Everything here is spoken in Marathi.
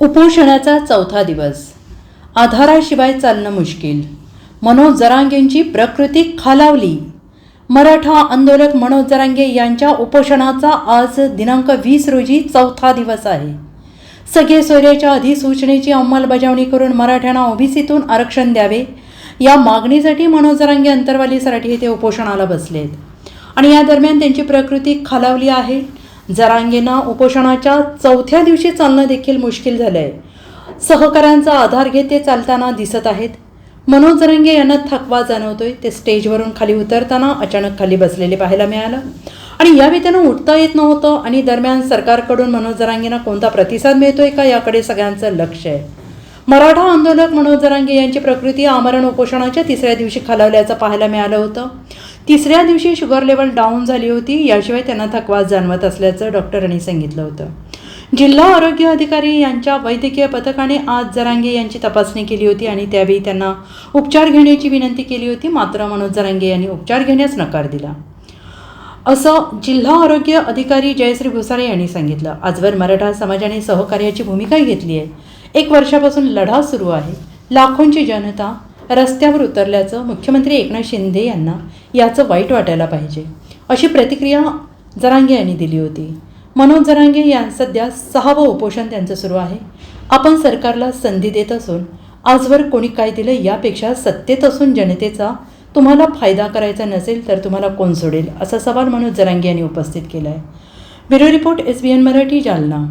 उपोषणाचा चौथा दिवस. आधाराशिवाय चालणं मुश्किल. मनोज जरांगेंची प्रकृती खालावली. मराठा आंदोलक मनोज जरांगे यांच्या उपोषणाचा आज दिनांक वीस रोजी चौथा दिवस आहे. सगळे सोयऱ्याच्या अधिसूचनेची अंमलबजावणी करून मराठ्यांना ओबीसीतून आरक्षण द्यावे या मागणीसाठी मनोज जरांगे अंतरवालीसाठी ते उपोषणाला बसलेत. आणि या दरम्यान त्यांची प्रकृती खालावली आहे. जरांगेंना उपोषणाच्या चौथ्या दिवशी चालणं देखील मुश्किल झालं आहे सहकाऱ्यांचा आधार घेत ते चालताना दिसत आहेत. मनोज जरांगे यांना थकवा जाणवतोय. ते स्टेजवरून खाली उतरताना अचानक खाली बसलेले पाहायला मिळालं. आणि यावेळी त्यांना उठता येत नव्हतं आणि दरम्यान सरकारकडून मनोज जरांगेंना कोणता प्रतिसाद मिळतोय का याकडे सगळ्यांचं लक्ष आहे. मराठा आंदोलक मनोज जरांगे यांची प्रकृती आमरण उपोषणाच्या तिसऱ्या दिवशी खालावल्याचं पाहायला मिळालं होतं. तिसऱ्या दिवशी शुगर लेवल डाऊन झाली होती. याशिवाय त्यांना थकवा जाणवत असल्याचं डॉक्टरांनी सांगितलं होतं. जिल्हा आरोग्य अधिकारी यांच्या वैद्यकीय पथकाने आज जरांगे यांची तपासणी केली होती आणि त्यावेळी त्यांना उपचार घेण्याची विनंती केली होती. मात्र मनोज जरांगे यांनी उपचार घेण्यास नकार दिला. असं जिल्हा आरोग्य अधिकारी जयश्री भुसारे यांनी सांगितलं. आजवर मराठा समाजाने सहकार्याची भूमिका घेतली आहे एक वर्षापासून लढा सुरू आहे. लाखोंची जनता रस्त्यावर उतरल्याचं मुख्यमंत्री एकनाथ शिंदे यांना याचं वाईट वाटायला पाहिजे अशी प्रतिक्रिया जरांगे यांनी दिली होती. मनोज जरांगे यां सध्या सहावं उपोषण त्यांचं सुरू आहे. आपण सरकारला संधी देत असून आजवर कोणी काय दिलं यापेक्षा सत्तेत असून जनतेचा तुम्हाला फायदा करायचा नसेल तर तुम्हाला कोण सोडेल असा सवाल मनोज जरांगे यांनी उपस्थित केला आहे bureau report S B N Marathi Jalna.